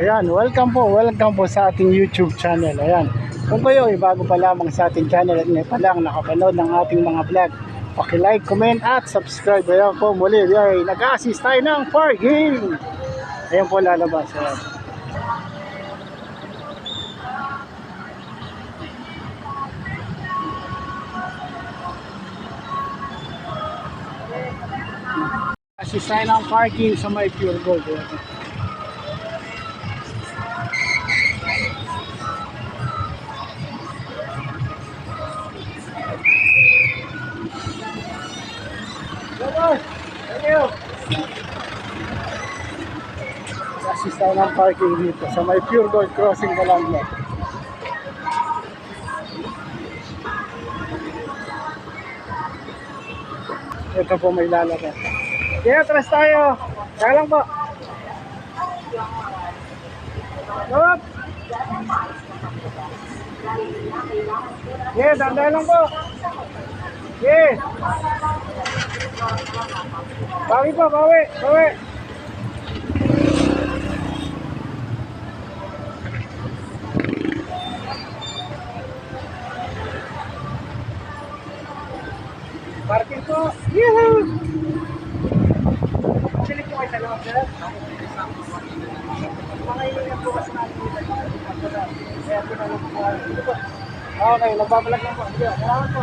Ayan, welcome po, welcome po sa ating YouTube channel. Ayan, kung kayo ay bago pa lamang sa ating channel at ngayon pa lang nakapanood ng ating mga vlog, paki-like, comment at subscribe. Ayan po muli, ay, nag-assist tayo ng parking. Ayan po lalabas. Ayan. Assist tayo ng parking sa may pure gold. Ayan. Assist tayo ng parking dito sa may Pure Gold Crossing Balangla. Ito po may lalabas. Kaya atras tayo. Kaya lang po. Stop! Yeah, dandahan lang po. Yeah. Bawi po, bawi, bawi. Parking po. Yehoo! Sili po kayo sa loob, sir. Mga ilingan po kasi natin dito. Kaya po na lang po. Okay, nagbabalag lang po. Salamat po.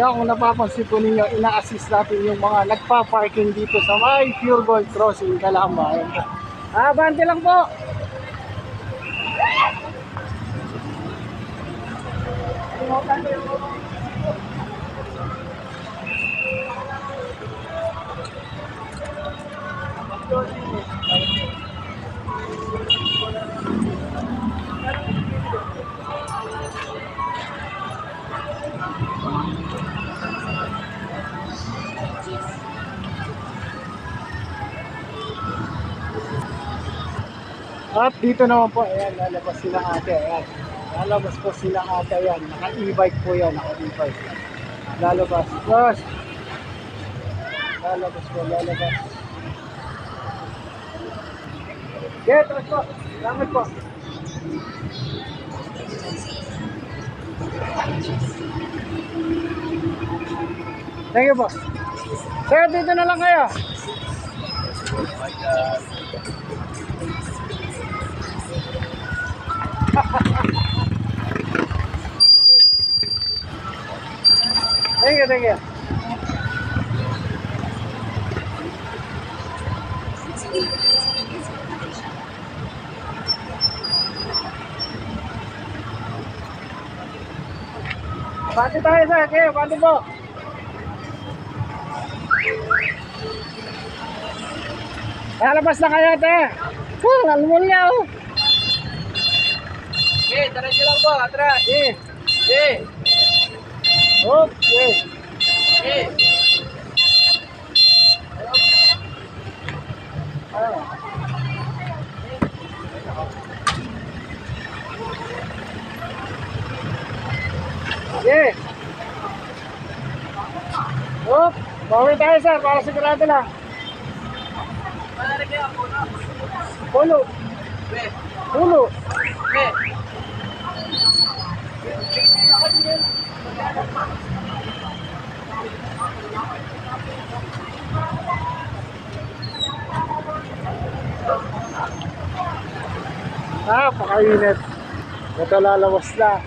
Yan, kung napapansin po ninyo, ina-assist natin yung mga nagpa-parking dito sa may Pure Gold Crossing, Calamba. Ayan. Ah, abante lang po. At dito naman po, ayan, lalabas silang ate, ayan. Lalabas po silang ate, ayan. Naka-e-bike po yan, naka-e-bike. Lalabas. Gosh! Lalabas po, lalabas. Yeah, tapos po. Salamat po. Thank you po. Sir, dito na lang kayo. Thank you, thank you. Pati tayo sa akin, pati po. Lalabas na kayo, te. Oh, almulya, Okay, diretso lang po, atras. Eh, Okay. okay. Okay. Ah. Sige. Hop, bawi tayo sir, para sigurado lang. Pulo, Okay. pulo. Okay. Ah. Ito lalawas na.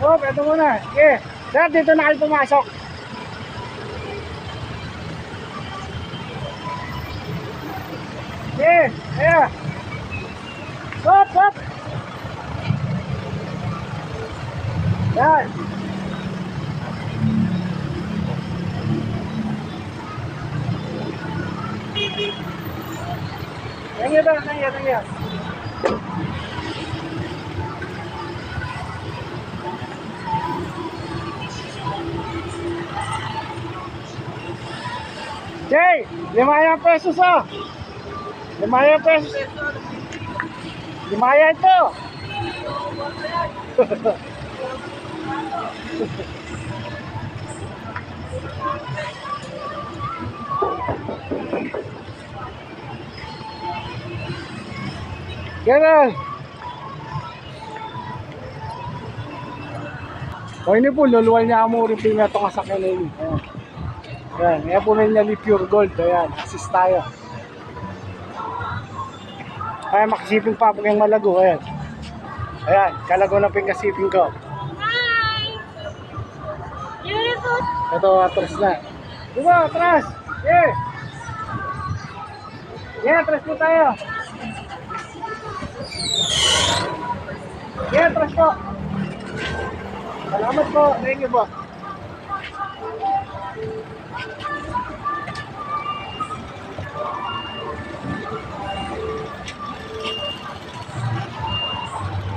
Hop, ito muna. Sige. Sir, dito na kayo pumasok. Sige, ayan. Hop, hop. Yan. Thank you, sir. Thank you, thank you. Jay, lima yung pesos ah. Limaya pes. Limaya ito. Ganun. O ini po, luluwal niya mo rin pinga itong kasakyan na yun. Ayan. Ayan, ayan po na niya pure gold. Ayan, assist tayo. Ayan, makasiping pa po yung malago. Ayan. Ayan, kalago na pingasiping ko. Ito, atras na. Diba, atras! Yeah! Yeah, atras po tayo. Yeah, atras po. Salamat po. Thank you po.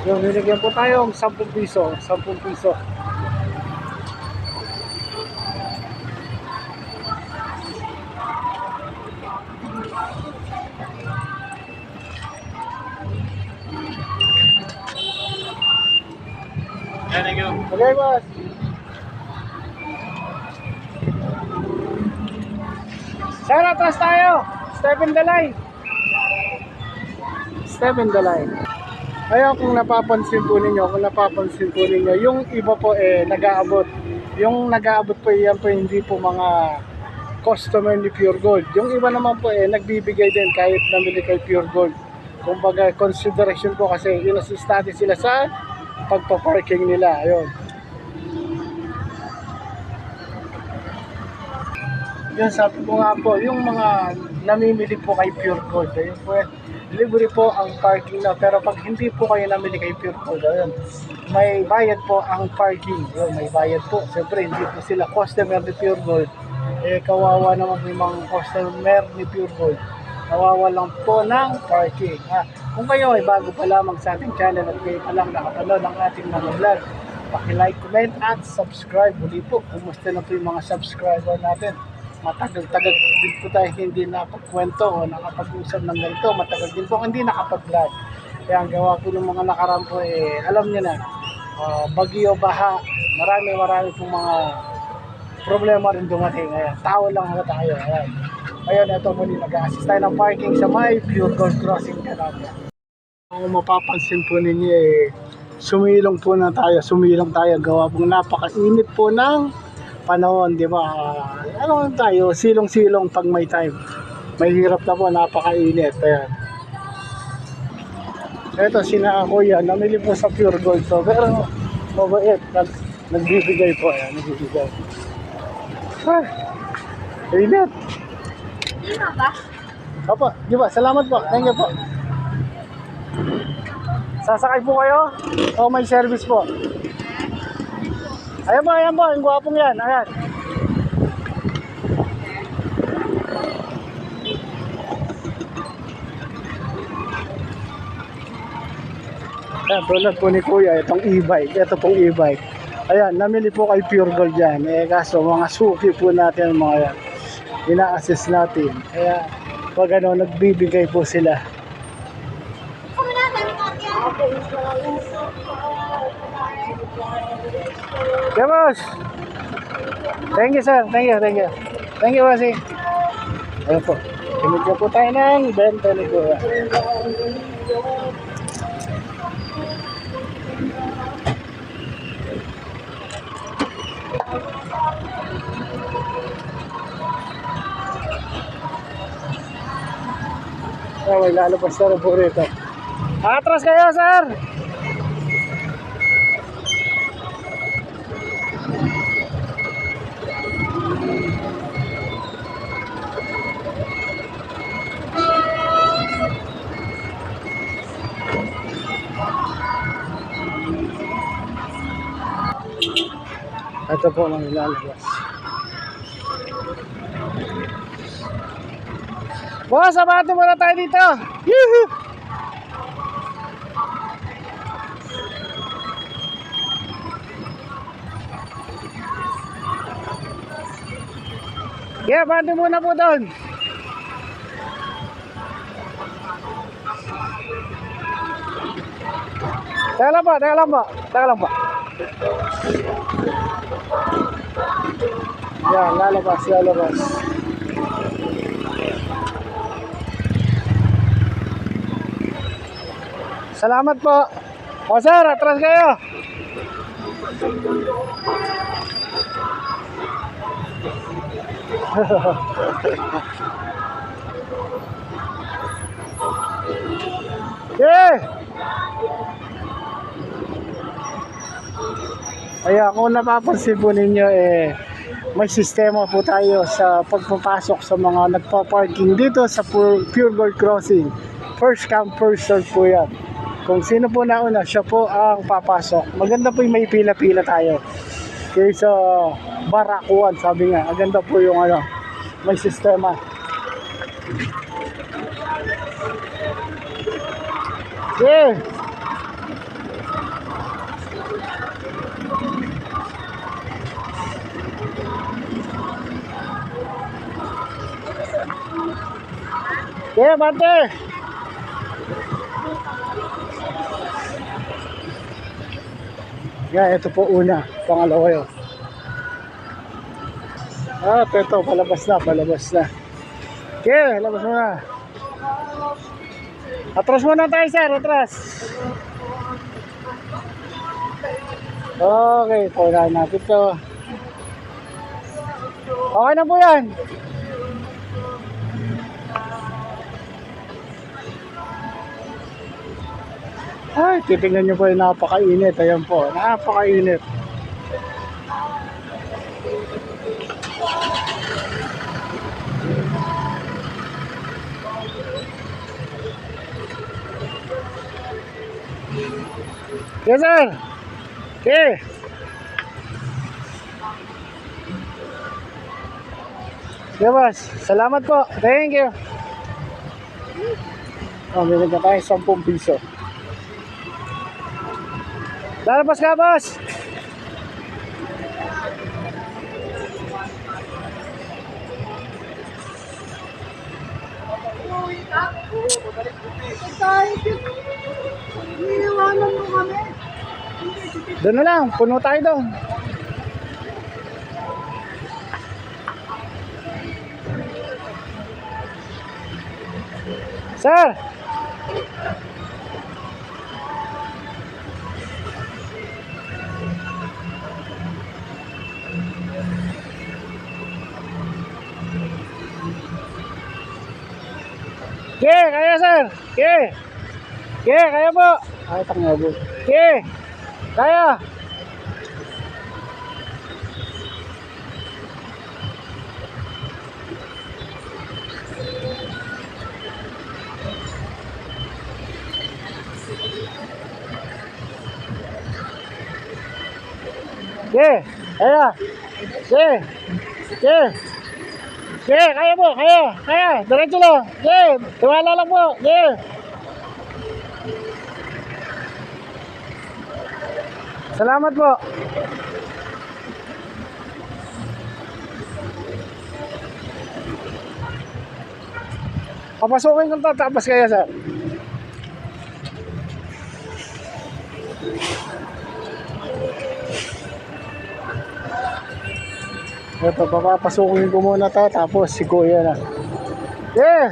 Yung binigyan po tayo ng 10 piso. 10 piso. You. Okay, boss. Sir, atras tayo. Step in the line. Step in the line. Ayun, kung napapansin po ninyo, kung napapansin po ninyo, yung iba po eh, nag-aabot. Yung nag-aabot po, yan po hindi po mga customer ni Pure Gold. Yung iba naman po eh, nagbibigay din kahit namili kay Pure Gold. Kumbaga, consideration po kasi in-assist natin sila sa pagpa-parking nila. Ayun. Yun, sabi ko nga po, yung mga namimili po kay Pure Gold, ayun po, eh, libre po ang parking na. Pero pag hindi po kayo namili kay Pure Gold, ayun, may bayad po ang parking. Yun, may bayad po. Siyempre, hindi po sila customer ni Pure Gold. Eh, kawawa naman yung mga customer ni Pure Gold. Kawawa lang po ng parking. Ha? Kung kayo ay bago pa lamang sa ating channel at kayo pa lang nakapanood ng ating mga vlog, paki-like, comment at subscribe. Muli po, kumusta na po yung mga subscriber natin? Matagal-tagal din po tayo hindi nakapagkwento o nakapag-usap ng ganito. Matagal din po hindi nakapag-vlog. Kaya ang gawa po ng mga nakaraan po, eh, alam niyo na, ah, bagyo, baha, marami marami pong mga problema rin dumating. Ayan, tao lang ako tayo. Ayan. Ngayon, ito muli nag-assist tayo ng parking sa may Pure Gold Crossing Calabria. Kung mapapansin po ninyo eh, sumilong po na tayo, sumilong tayo. Gawa pong napakainit po ng panahon, di ba? Ah, ano tayo, silong-silong pag may time. May hirap na po, napakainit. Ayan. Ito, sina Kuya, namili po sa Pure Gold to. Pero, mabait. Nag, nagbibigay po. Ayan, nagbibigay. Ah, init. Na ba? Opo, di ba? Salamat po. Thank you po. Sasakay po kayo? O may service po? Ayan po, ayan po. Ang gwapong yan. Ayan. Ayan, tulad po ni Kuya, itong e-bike. Ito pong e-bike. Ayan, namili po kay Pure Gold yan. Eh, kaso mga suki po natin mga yan. Ina-assist natin. Kaya, pag ano, nagbibigay po sila. Okay, boss. Thank you, sir. Thank you, thank you. Thank you, bossy. Ayun po. Pinigyan po tayo ng benta ni Kuya. Ah, may lalabas na rin po rito. Atras kayo, sir! Ito po ang ilalabas. Boss, sabato muna tayo dito. Yuhu! Yeah, bando muna po doon. Teka lang po, teka lang po, teka lang po. Yan, lalabas, lalabas. Salamat po. O sir, atras kayo. Yeah! Kaya kung napapansin po ninyo eh may sistema po tayo sa pagpapasok sa mga nagpa-parking dito sa Pure, Gold Crossing. First come, first serve po yan. Kung sino po nauna, siya po ang papasok. Maganda po yung may pila-pila tayo. Kaysa barakuan, sabi nga. Maganda po yung ano, may sistema. Yeah! Yeah, bante! Yeah, ito po una. Pangalawa yun. Ah, ito, palabas na, palabas na. Okay, labas mo na. Atras muna tayo, sir. Atras. Okay, paunahan natin to. Okay na po yan. Ay, titingnan nyo po yung napakainit. Ayan po, napakainit. Yes, sir. Okay. Yeah, boss. Salamat po. Thank you. Oh, may nagka tayo 10 piso. Lalabas ka, boss. Doon na lang, puno tayo doon. Sir! Ke, kaya sir. Ke. Ke, kaya po. Ay, tangabo. Ke. Kaya. Ke, kaya. Ke. Ke. Ke, kaya po, kaya, kaya, diretso lang. Ke, tiwala lang po. Ke. Salamat po. Papasukin kong tatapas kaya sir. Ito, papapasukin ko muna to, tapos si Kuya na. Yeah!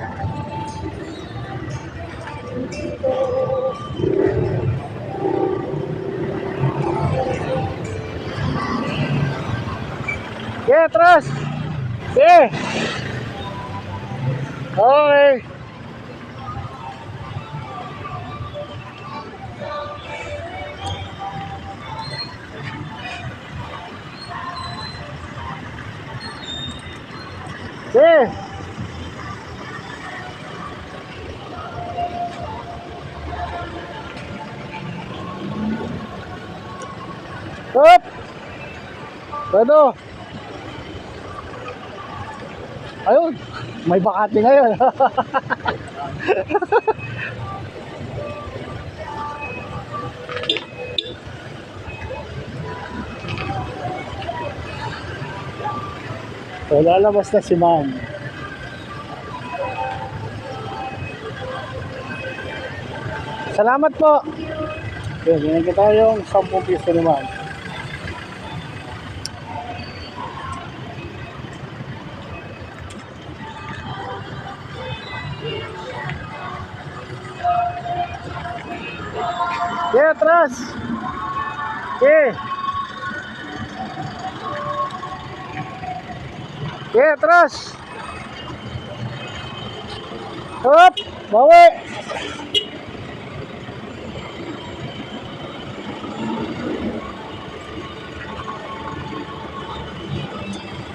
Yeah, atras! Yeah! Okay. Yeah! Stop! Pwede. Ayun, may bakati ngayon. so, lalabas na si ma'am. Salamat po. Yan, yan kita yung 10 piso naman. Yeah, Yeah, atras. Hop, bawi.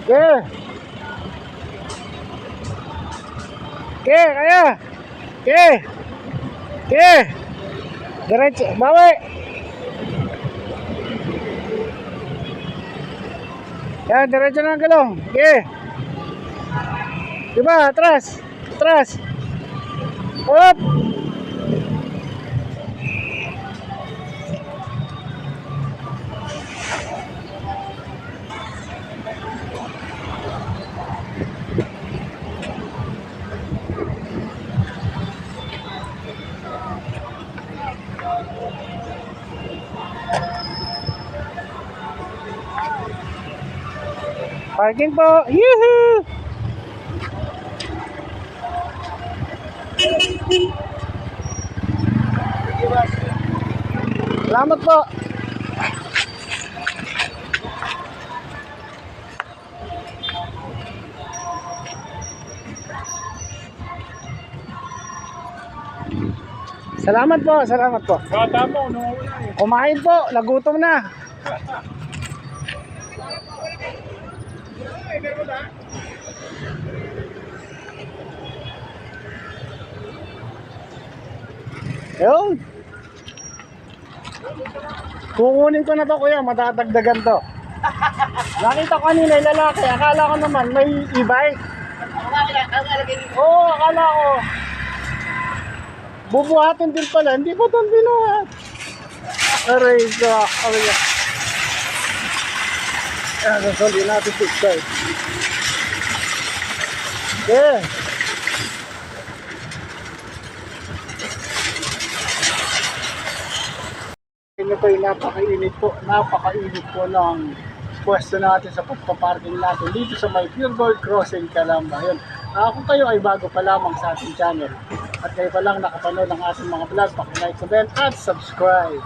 Yeah. Okay, kaya. Okay. Okay. Diretso, bawi. Yan, diretso na ang galong. Diba, atras. Atras. Up. Parking po. Yuhu! Salamat po. Salamat po, salamat po. Bata mo, eh. Kumain po, nagutom na. Yun. Kukunin ko na to kuya, madadagdagan to. Nakita ko kanina yung lalaki, akala ko naman may e-bike. Oo, akala ko. Bubuhatin din pala, hindi ko doon binuhat. Aray ka, aray ka. Ayan, nasali natin picture. Okay. Ito po napakainit po, napakainit po ng pwesto natin sa pagpaparking natin dito sa may Pure Gold Crossing Calamba. Yun. Ah, kung kayo ay bago pa lamang sa ating channel at kayo pa lang nakapanood ng ating mga vlog, pakilike, comment at subscribe.